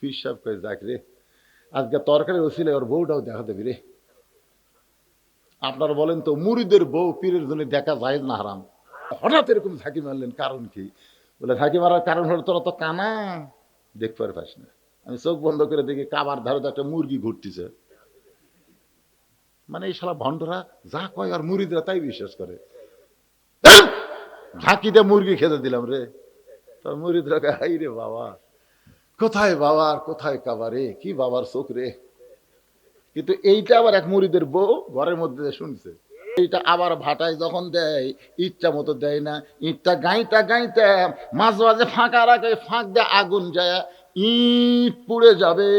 পীর সাহেব কয়ে যাক রে। আজকে তরকারি ওসিলে ওর বউটাও দেখা দেবি রে। আপনারা বলেন তো, মুড়িদের বউ পীরের জন্য দেখা যায় না হারাম। হঠাৎ এরকম ঝাঁকি মারলেন, কারণ কি? বলে, ঝাঁকি মারার কারণ হলো তোরা তো কানা। দেখতে পার পাস না। আমি চোখ বন্ধ করে দেখি কাবার ধারে একটা মুরগি ঘুরতেছে। মানে এই শালা ভণ্ডরা যা কয় আর মুড়িদরা তাই বিশ্বাস করে। ঝাঁকিতে মুরগি খেতে দিলাম রে। তোর মুড়িদরা রে বাবা। কোথায় বাবার, কোথায় কাবারে? কি বাবার চোখ রে কিন্তু এইটা আবার এক মুড়িদের বউ ঘরের মধ্যে শুনছে। এইটা আবার ভাটায় যখন দেয়, ইচ্ছা মতো দেয় না। ইটটা গাইতা গাইতে মাঝে মাঝে ফাঁকা রাখে, ফাঁক দিয়ে আগুন যায়। ইট পুড়ে যাবে,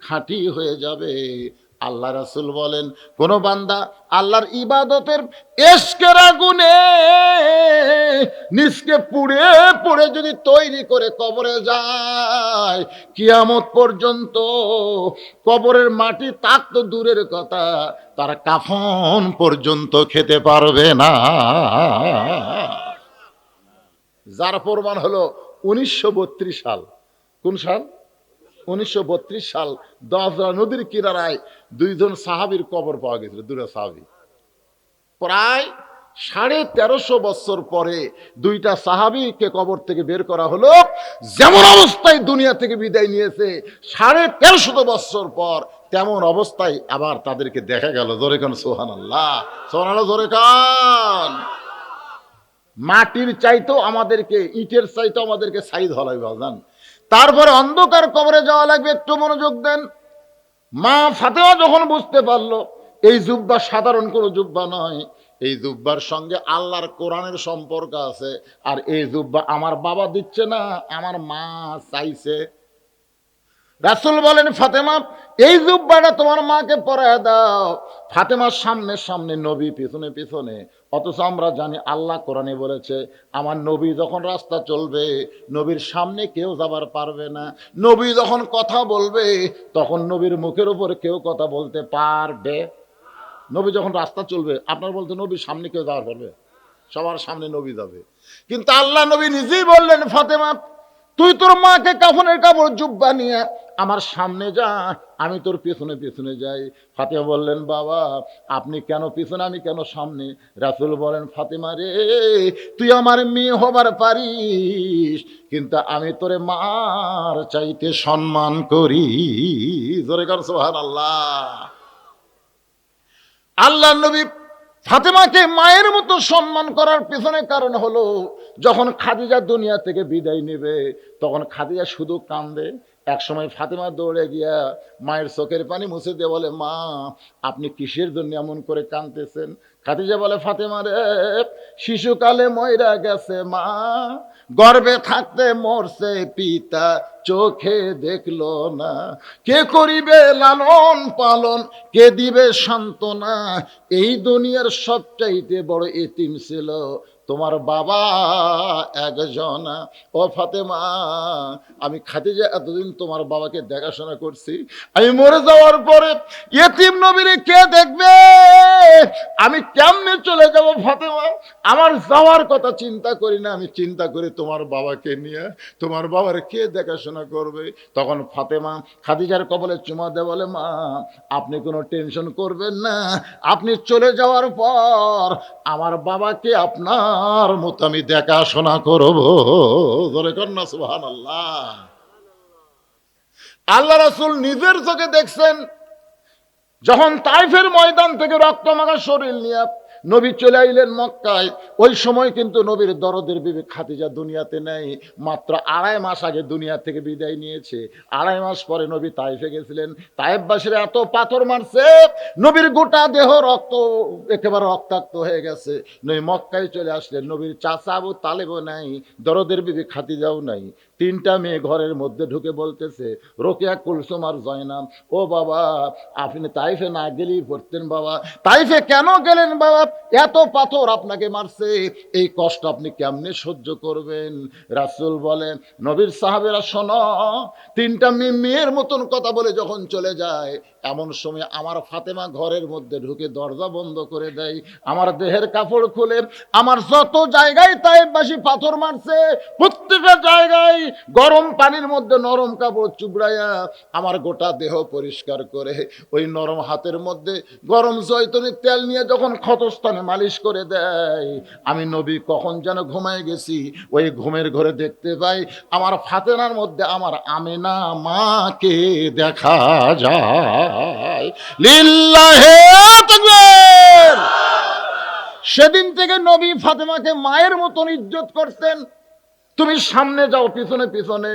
খাঁটি হয়ে যাবে। আল্লাহ রাসুল বলেন, কোন বান্দা আল্লাহর ইবাদতের এসকের আগুনে নিজকে পুড়ে পুড়ে যদি তৈরি করে কবরে যায়, কিয়ামত পর্যন্ত কবরের মাটি তাক তো দূরের কথা, তার কাফন পর্যন্ত খেতে পারবে না। যার প্রমাণ হলো উনিশশো বত্রিশ সাল। কোন সাল? উনিশশো বত্রিশ সাল দশরা নদীর কিনারায় দুইজন সাহাবির কবর পাওয়া গেছিল দুটা সাহাবি। প্রায় সাড়ে তেরোশো বছর পরে দুইটা সাহাবিকে কবর থেকে বের করা হলো, যেমন অবস্থায় দুনিয়া থেকে বিদায় নিয়েছে, সাড়ে তেরোশত বছর পর তেমন অবস্থায় আবার তাদেরকে দেখা গেল। জোরে খান সোহান আল্লাহ সোহান জোরে খান মাটির চাইতেও আমাদেরকে, ইটের চাইতেও আমাদেরকে সাইজ হলাই বাজান। তারপরে অন্ধকার কবরে যাওয়া লাগবে, একটু মনোযোগ দেন। মা ফাতেমা যখন বুঝতে পারল, এই জুব্বা সাধারণ কোনো জুব্বা নয়, এই জুব্বার সঙ্গে আল্লাহর কোরআনের সম্পর্ক আছে, আর এই জুব্বা আমার বাবা দিচ্ছে না, আমার মা চাইছে রাসুল বলেন, ফাতেমা, এই জুব্বাটা তোমার মাকে পরায় দাও। ফাতেমার সামনে সামনে নবী, পিছনে পিছনে। অথচ আমরা জানি আল্লাহ কোরআনে বলেছে, আমার নবী যখন রাস্তা চলবে, নবীর সামনে কেউ যাবার পারবে না। নবী যখন কথা বলবে, তখন নবীর মুখের উপর কেউ কথা বলতে পারবে। নবী যখন রাস্তা চলবে, আপনার বলতে নবীর সামনে কেউ যাওয়ার পারবে? সবার সামনে নবী যাবে। কিন্তু আল্লাহ নবী নিজেই বললেন, ফাতেমা তুই তোর মাকে কাফনের কাপড় জুব্বা নিয়ে আমার সামনে যা, আমি তোর পেছনে পেছনে যাই। ফাতেমা বললেন, বাবা, আপনি কেন পিছনে, আমি কেন সামনে? রাসুল বলেন, ফাতেমা রে, তুই আমার মেয়ে হবার পারিস, কিন্তু আমি তোরে মার চাইতে সম্মান করি। জোরে কর সোহান আল্লাহ আল্লাহ নবী ফাতেমাকে মায়ের মতো সম্মান করার পেছনে কারণ হলো, যখন খাদিজা দুনিয়া থেকে বিদায় নেবে, তখন খাদিজা শুধু কান্দে এক সময় ফাতেমা দৌড়ে গিয়া মায়ের চোখের পানি মুছে দিয়ে বলে, মা, আপনি কিসের জন্য এমন করে কাঁদতেছেন? খাদিজা বলে, ফাতেমা রে, শিশুকালে ময়রা গেছে, মা। গর্বে থাকতে মরছে পিতা, চোখে দেখল না। কে করিবে লালন পালন, কে দিবে সান্ত্বনা? এই দুনিয়ার সবচাইতে বড় এতিম ছিল তোমার বাবা একজন। ও ফাতেমা, আমি খাদিজা এতদিন তোমার বাবাকে দেখাশোনা করছি। আমি মরে যাওয়ার পরে এতিম নবীরে কে দেখবে? আমি কেমনে চলে যাব ফাতেমা? আমার যাওয়ার কথা চিন্তা করি না, আমি চিন্তা করি তোমার বাবাকে নিয়ে। তোমার বাবার কে দেখাশোনা করবে? তখন ফাতেমা খাদিজার কবলে চুমা দে বলে, মা, আপনি কোনো টেনশন করবেন না। আপনি চলে যাওয়ার পর আমার বাবাকে আপনার মতো আমি দেখাশোনা করব। ধরে কন্যা সুহান আল্লাহ আল্লাহ রাসুল নিজের চোখে দেখছেন, যখন তাইফের ময়দান থেকে রক্ত মাখা শরীর নিয়ে নবী চলে আইলেন মক্কায়। ওই সময় কিন্তু নবীর দরদের বিবেক খাতিজা দুনিয়াতে নেই। মাত্র আড়াই মাস আগে দুনিয়া থেকে বিদায় নিয়েছে। আড়াই মাস পরে নবী তাইফে গেছিলেন। তাইফবাসীরা এত পাথর মারছে, নবীর গোটা দেহ রক্ত, একেবারে রক্তাক্ত হয়ে গেছে। নবী মক্কায় চলে আসলেন। নবীর চাচা তালেবও নাই, দরদের বিবেক খাতিজাও নাই। তিনটা মেয়ে ঘরের মধ্যে ঢুকে বলতেছে, রোকেয়া কুলসুম আর জয়নাম ও বাবা, আপনি তাইফে না গেলেই পড়তেন বাবা। তাইফে, কেন গেলেন বাবা? এত পাথর আপনাকে মারছে, এই কষ্ট আপনি কেমনে সহ্য করবেন? রাসুল বলেন, নবীর সাহাবেরা, শোনো, তিনটা মেয়ে মেয়ের মতন কথা বলে যখন চলে যায়, এমন সময় আমার ফাতেমা ঘরের মধ্যে ঢুকে দরজা বন্ধ করে দেয়, আমার দেহের কাপড় খুলে, আমার যত জায়গায় তাইফবাসী পাথর মারছে, প্রত্যেকটা জায়গায় গরম পানির মধ্যে নরম কাপড় চুবড়াইয়া আমার গোটা দেহ পরিষ্কার করে, ওই নরম হাতের মধ্যে গরম জয়তনের তেল নিয়ে যখন ক্ষতস্থানে মালিশ করে দেয়। আমি নবী কখন যেন ঘুমায় গেছি, ওই ঘুমের ঘরে দেখতে পাই আমার ফাতেনার মধ্যে আমার আমিনা মাকে দেখা যায়। লিল্লাহে সেদিন থেকে নবী ফাতেমাকে মায়ের মতন ইজ্জত করতেন। তুমি সামনে যাও, পিছনে পিছনে।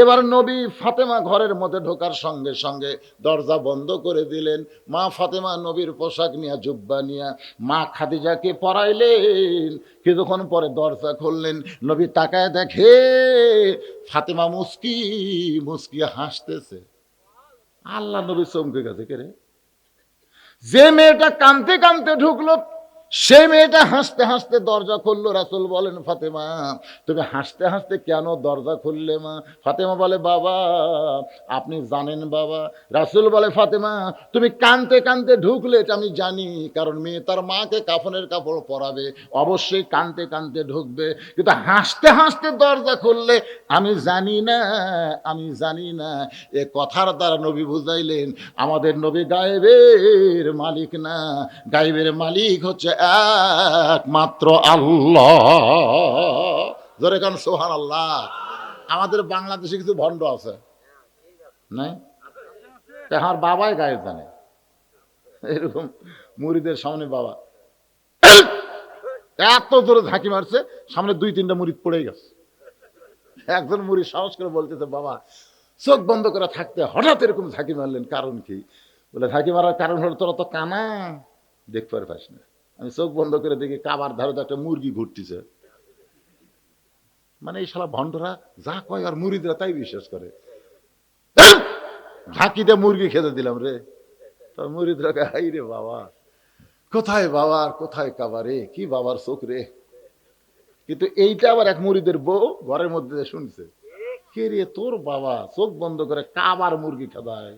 এবার নবী ফাতেমা ঘরের মধ্যে ঢোকার সঙ্গে সঙ্গে দরজা বন্ধ করে দিলেন। মা ফাতেমা নবীর পোশাক নিয়ে, জুব্বা নিয়া, মা খাদিজাকে পরাইলেন। কিছুক্ষণ পরে দরজা খুললেন। নবী তাকায় দেখে ফাতেমা মুস্কি মুস্কি হাসতেছে। আল্লাহ নবী চমকে গেছে, কে রে? যে মেয়েটা কানতে কানতে ঢুকলো সেই মেয়েটা হাসতে হাসতে দরজা খুললো, রাসুল বলেন, ফাতেমা, তুমি হাসতে হাসতে কেন দরজা খুললে মা? ফাতেমা বলে, বাবা, আপনি জানেন বাবা। রাসুল বলে, ফাতেমা, তুমি কানতে কানতে ঢুকলে এটা আমি জানি, কারণ মেয়ে তার মাকে কাফনের কাপড় পরাবে, অবশ্যই কানতে কানতে ঢুকবে। কিন্তু হাসতে হাসতে দরজা খুললে আমি জানি না, আমি জানি না। এ কথার দ্বারা নবী বুঝাইলেন, আমাদের নবী গায়েবের মালিক না, গায়েবের মালিক হচ্ছে একমাত্র আল্লাহ। জোরে কান সোহান আল্লাহ আমাদের বাংলাদেশে কিছু ভণ্ড আছে। নাই? আমার বাবাই গায়ে জানে। এরকম মুড়িদের সামনে বাবা। এত জোরে ঝাঁকি মারছে, সামনে দুই, তিনটা মুড়ি পড়ে গেছে। একজন মুড়ি সাহস করে বলতেছে, বাবা, চোখ বন্ধ করে থাকতে হঠাৎ এরকম ঝাঁকি মারলেন, কারণ কি? বলে, ঝাঁকি মারার কারণ হলো তোরা তো কানা। দেখতে পারে না। আমি চোখ বন্ধ করে দেখি কাবার ধারে তো একটা মুরগি ঘুরতেছে। মানে এই শালা ভণ্ডরা যা কয় আর মুড়িদরা তাই বিশ্বাস করে। ঝাঁকিতে মুরগি খেতে দিলাম রে। তো মুড়িদরা হাই রে বাবা, কোথায় বাবা আর কোথায় কাবা রে? কি বাবার চোখ রে? কিন্তু এইটা আবার এক মুড়িদের বউ ঘরের মধ্যে শুনছে, কে রে তোর বাবা? চোখ বন্ধ করে কাবার মুরগি খাদায়।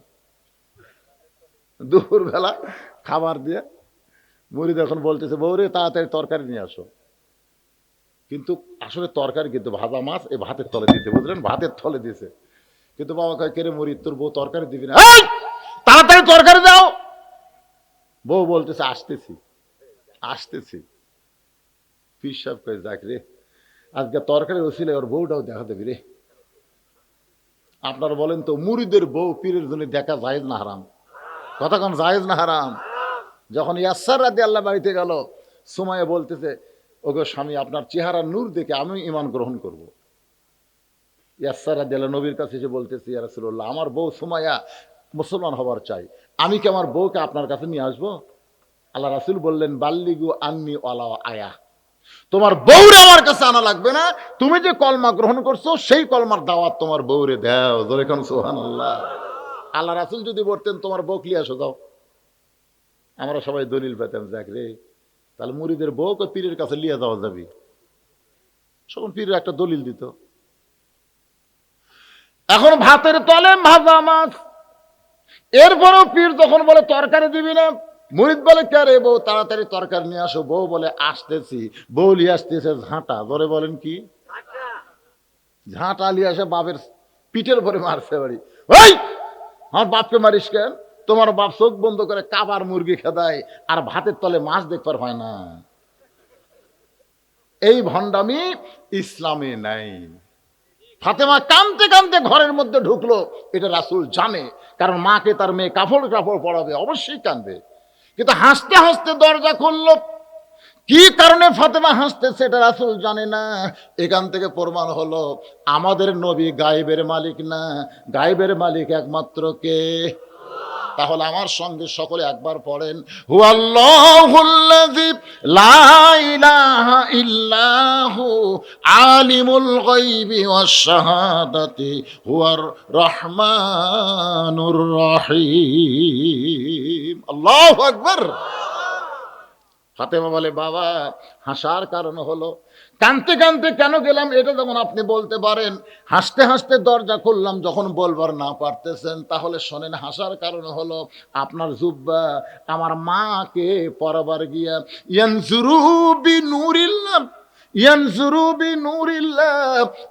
দুপুর বেলা খাবার দিয়ে মুড়িদ এখন বলতেছে বউ রে তাড়াতাড়ি তরকারি নিয়ে আসো। কিন্তু আসলে তরকারি কিন্তু ভাজা মাছ এই ভাতের তলে দিতে বুঝলেন? ভাতের তলে দিছে কিন্তু বাবা কয়, কেরে মুড়ি তোর বউ তরকারি দিবি না? তাড়াতাড়ি তরকারি দাও! বউ বলতেছে, আসতেছি আসতেছি। পিস সাহেব কয়ে, যাক রে, আজকে তরকারি ওসিলে ওর বউটাও দেখা দেবি রে। আপনারা বলেন তো মুড়িদের বউ পীরের জন্য দেখা জায়েজ না হারাম? কথা কোন, জায়েজ না হারাম? যখন ইয়াসার রাতে আল্লাহ বাড়িতে গেল সময়ে বলতেছে, ওগো স্বামী, আপনার চেহারা নূর দেখে আমি ইমান গ্রহণ করব। ইয়াসার রাতে আল্লাহ নবীর কাছে এসে বলতেছে, ইয়া রাসূলুল্লাহ, আমার বউ সুমাইয়া মুসলমান হবার চাই। আমি কি আমার বউকে আপনার কাছে নিয়ে আসব? আল্লাহ রাসুল বললেন, বাল্লিগু আন্নি ওয়ালা আয়া। তোমার বউরে আমার কাছে আনা লাগবে না। তুমি যে কলমা গ্রহণ করছ, সেই কলমার দাওয়াত তোমার বউরে দাও। আল্লাহ আল্লাহ রাসুল যদি বলতেন, তোমার বউ ক্লিয়ে আসো দাও আমরা সবাই দলিল পেতাম যাক রে। তাহলে মুড়িদের বউকে পীরের কাছে লিয়ে যাওয়া যাবে? তখন পীরের একটা দলিল দিত। এখন ভাতের তলে ভাজা মাছ। এরপরেও পীর যখন বলে তরকারি দিবি না? মুরিদ বলে কে রে বউ তাড়াতাড়ি তরকারি নিয়ে আসো। বউ বলে আসতেছি। বউ নিয়ে আসতেছে ঝাঁটা। ধরে বলেন কি? ঝাঁটা। নিয়ে আসে বাপের পিঠের উপরে মারছে বাড়ি। ওই আমার বাপকে মারিস কেন? তোমার বাপ চোখ বন্ধ করে কাবার মুরগি খেদায় আর ভাতের তলে মাছ দেখবার হয় না। এই ভণ্ডামি ইসলামে নাই। ফাতেমা কানতে কানতে ঘরের মধ্যে ঢুকলো, এটা রাসুল জানে, কারণ মাকে তার মেয়ে কাপড় কাপড় পড়াবে, অবশ্যই কানবে কিন্তু হাসতে হাসতে দরজা খুললো, কি কারণে ফাতেমা হাসতে সেটা রাসুল জানে না। এখান থেকে প্রমাণ হলো, আমাদের নবী গায়েবের মালিক না, গায়েবের মালিক একমাত্র কে? তাহলে আমার সঙ্গে সকলে একবার পড়েন। হুয়াল্লাহুল্লাযী আলিমুল হুয়ার রহমানুর রহিম। আল্লাহু আকবার। ফাতেমা বলে, বাবা, হাসার কারণ হলো। কানতে কানতে কেন গেলাম, এটা যখন আপনি বলতে পারেন, হাসতে হাসতে দরজা খুললাম, যখন বলবার না পারতেছেন, তাহলে শোনেন, হাসার কারণ হলো আপনার জুব্বা, আমার মাকে পরাবার গিয়া ইয়ানজুরুবি নূরিল্লাহ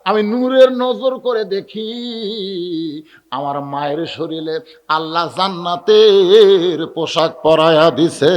আমি নূরের নজর করে দেখি, আমার মায়ের শরীরে আল্লাহ জান্নাতের পোশাক পরায়া দিছে।